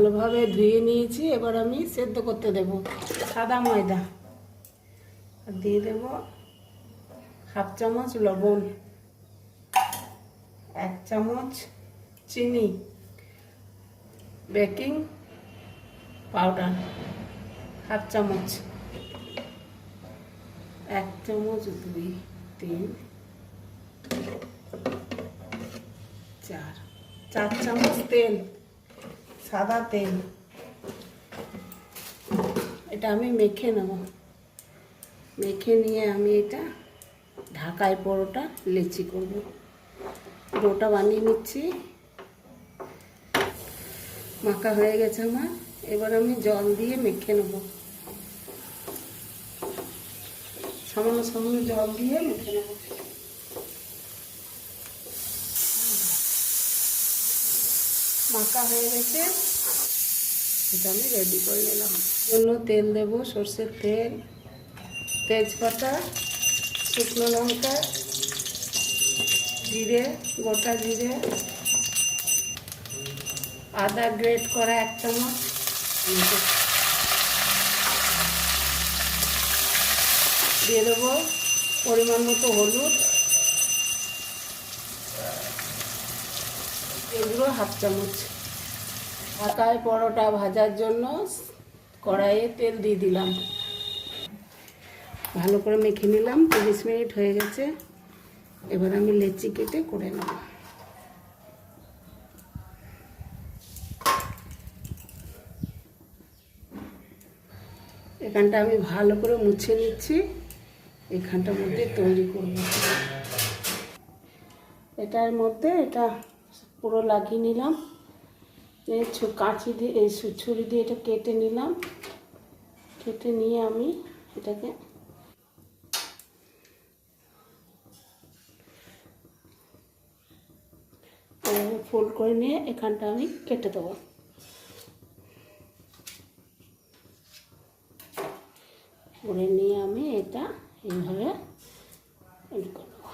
ভালোভাবে ধুয়ে নিয়েছি, এবার আমি সেদ্ধ করতে দেব সাদা ময়দা। দিয়ে দেব হাফ চামচ লবণ, এক চামচ চিনি, বেকিং পাউডার, হাফ চামচ, এক চামচ দুই, তিন, চার চার চামচ তেল। সাদা তেল। এটা আমি মেখে নেব। মেখে নিয়ে আমি এটা ঢাকায় পরোটা, লেচি করব। ডোটা বানিয়ে নিচ্ছি। মাখা হয়ে গেছে আমার। এবার আমি জল দিয়ে মেখে নেব। সামান্য সামান্য জল দিয়ে মেখে নেব। মাখা হয়ে গেছে। এটা আমি রেডি করে নিলাম। জন্য তেল দেব, সর্ষের তেল, তেজপাতা, শুকনো লঙ্কা, জিরে, গোটা জিরে, আদা গ্রেট করা এক চামচ। দিয়ে দেবো পরিমাণ মতো হলুদ। এগুলো হাফ চামচ। ঢাকায় পরোটা ভাজার জন্য কড়াইয়ে তেল দিয়ে দিলাম। ভালো করে মেখে নিলাম তিরিশ মিনিট হয়ে গেছে। এবার আমি লেচি কেটে করে নেব। এখানটা আমি ভালো করে মুছে নিচ্ছি। এখানটার মধ্যে তৈরি করব। এটার মধ্যে এটা পুরো লাগিয়ে নিলাম। কাঁচি দিয়ে, এই ছুরি দিয়ে এটা কেটে নিলাম। কেটে নিয়ে আমি এটাকে ফোল্ড করে নিয়ে এখানটা আমি কেটে দেবো। করে নিয়ে আমি এটা এইভাবে ই করে নেব।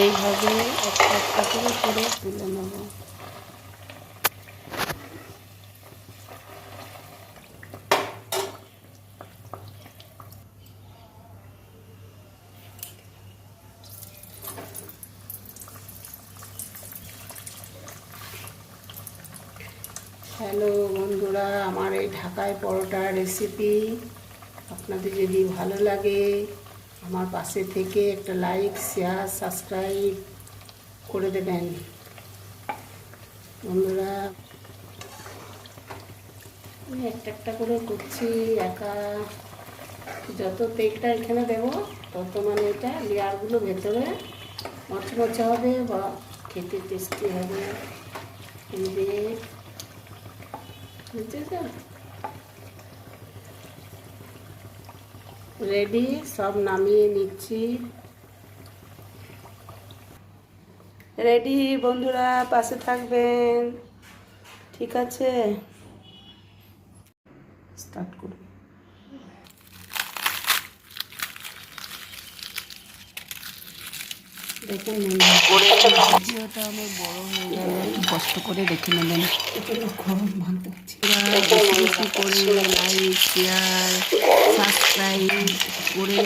এইভাবে একটা একটা করে করে তুলে নেব। হ্যালো বন্ধুরা, আমার এই ঢাকায় পরোটা রেসিপি আপনাদের যদি ভালো লাগে আমার পাশে থেকে একটা লাইক শেয়ার সাবস্ক্রাইব করে দেবেন। বন্ধুরা একটা একটা করে করছি, একা। যত তেলটা এখানে দেবো, তত মানে এটা লেয়ারগুলো ভেতরে মচমচে হবে বা খেতে টেস্টি হবে। এই যে রেডি সব নামিয়ে নিচ্ছি। রেডি বন্ধুরা পাশে থাকবেন। ঠিক আছে? স্টার্ট করুন দেখুন ভিডিওটা আমার বড় হয়ে গেল একটু কষ্ট করে দেখে নেবেন। গরম ভাঙতে পারছি বেশি বেশি করে লাইক শেয়ার সাবস্ক্রাইব করে